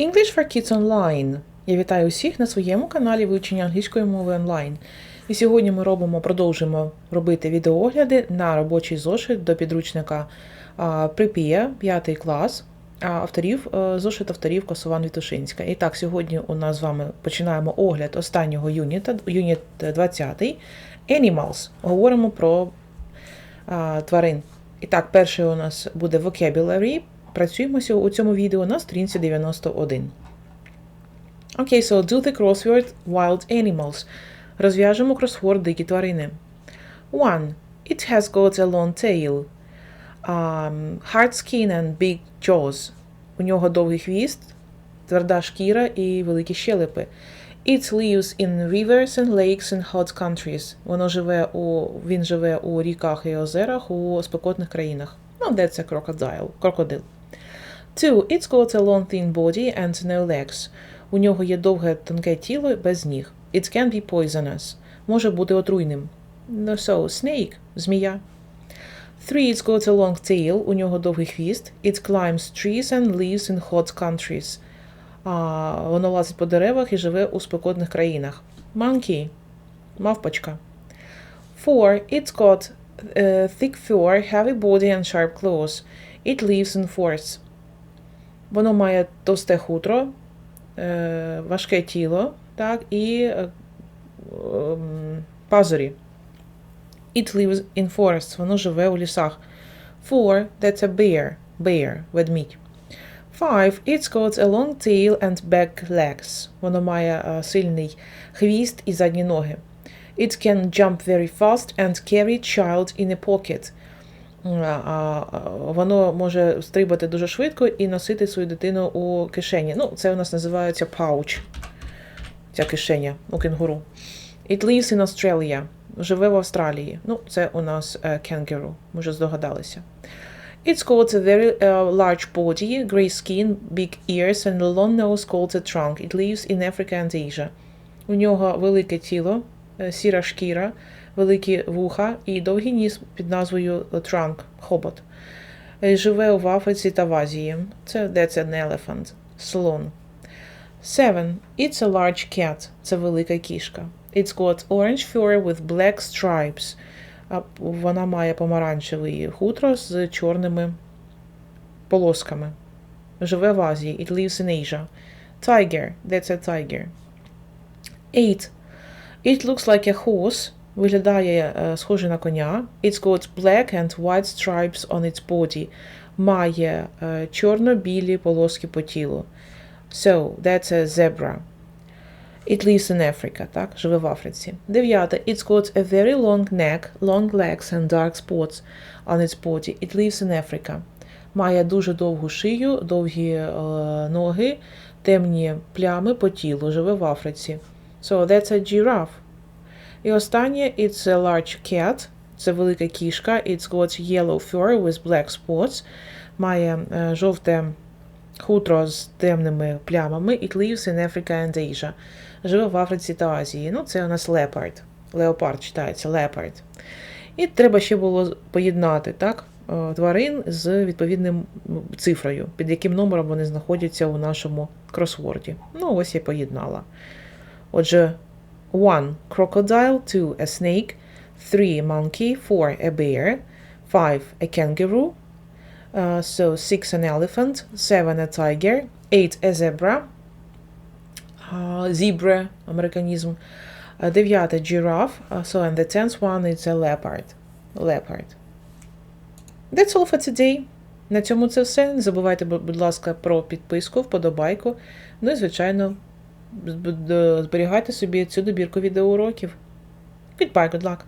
English for Kids Online. Я вітаю усіх на своєму каналі вивчення англійської мови онлайн. І сьогодні ми робимо, продовжимо робити відеоогляди на робочий зошит до підручника Припія, 5 клас, авторів е, зошит авторів Косован Вітушинська. І так, сьогодні у нас з вами починаємо огляд останнього юніта, юніт 20 Animals. Говоримо про а, тварин. І так, перший у нас буде vocabulary. Працюємо сьо- у цьому відео на сторінці 91. Окей, so do the crossword wild animals. Розв'яжемо кросворд дикі тварини. One. It has got a long tail. Um, hard skin and big jaws. У нього довгий хвіст, тверда шкіра і великі щелепи. It lives in rivers and lakes in hot countries. Воно живе у, він живе у ріках і озерах у спекотних країнах. Ну, де це крокодил. крокодил. Two. It's got a long thin body and no legs. У нього є довге тонке тіло без ніг. It can be poisonous. Може бути отруйним. No, so, snake – змія. Three. It's got a long tail. У нього довгий хвіст. It climbs trees and lives in hot countries. А, воно лазить по деревах і живе у спекотних країнах. Monkey – мавпочка. Four. It's got uh, thick fur, heavy body and sharp claws. It lives in forests. Воно має товсте хутро, е, важке тіло, так, і е, ем, пазурі. It lives in forests. Воно живе у лісах. Four. That's a bear. Bear. Ведмідь. Five. It's got a long tail and back legs. Воно має е, сильний хвіст і задні ноги. It can jump very fast and carry child in a pocket. Воно може стрибати дуже швидко і носити свою дитину у кишені. Ну, це у нас називається pouch. Ця кишеня у кенгуру. It lives in Australia. Живе в Австралії. Ну, це у нас е, kangaroo. Ми вже здогадалися. It's got a very uh, large body, grey skin, big ears and a long nose called a trunk. It lives in Africa and Asia. У нього велике тіло, е, сіра шкіра, великі вуха і довгий ніс під назвою trunk, хобот. Е, Живе в Африці та в Азії. Це that's an elephant, слон. Seven. It's a large cat. Це велика кішка. It's got orange fur with black stripes. Вона має помаранчевий хутро з чорними полосками. Живе в Азії. It lives in Asia. Tiger. That's a tiger. Eight. It looks like a horse. Виглядає е, схоже на коня. It's got black and white stripes on its body. Має е, чорно-білі полоски по тілу. So, that's a zebra. It lives in Africa, так? Живе в Африці. Дев'яте. It's got a very long neck, long legs and dark spots on its body. It lives in Africa. Має дуже довгу шию, довгі е, ноги, темні плями по тілу. Живе в Африці. So, that's a giraffe. І останнє it's a large cat. Це велика кішка. It's got yellow fur with black spots. Має е, жовте хутро з темними плямами. It lives in Africa and Asia. Живе в Африці та Азії. Ну, це у нас leopard. Леопард читається, leopard. І треба ще було поєднати так, е, тварин з відповідним цифрою, під яким номером вони знаходяться у нашому кросворді. Ну, ось я поєднала. Отже, One crocodile, two a snake, three monkey, four a bear, five a kangaroo, uh, so six an elephant, seven a tiger, eight a zebra, uh, zebra, американізм, uh, дев'яте giraffe, uh, so and the tenth one is a leopard. Leopard. That's all for today. На цьому це все. Не забувайте, бу- будь ласка, про підписку, вподобайку. Ну і, звичайно, зб- зберігайте собі цю добірку відеоуроків. Goodbye, good luck!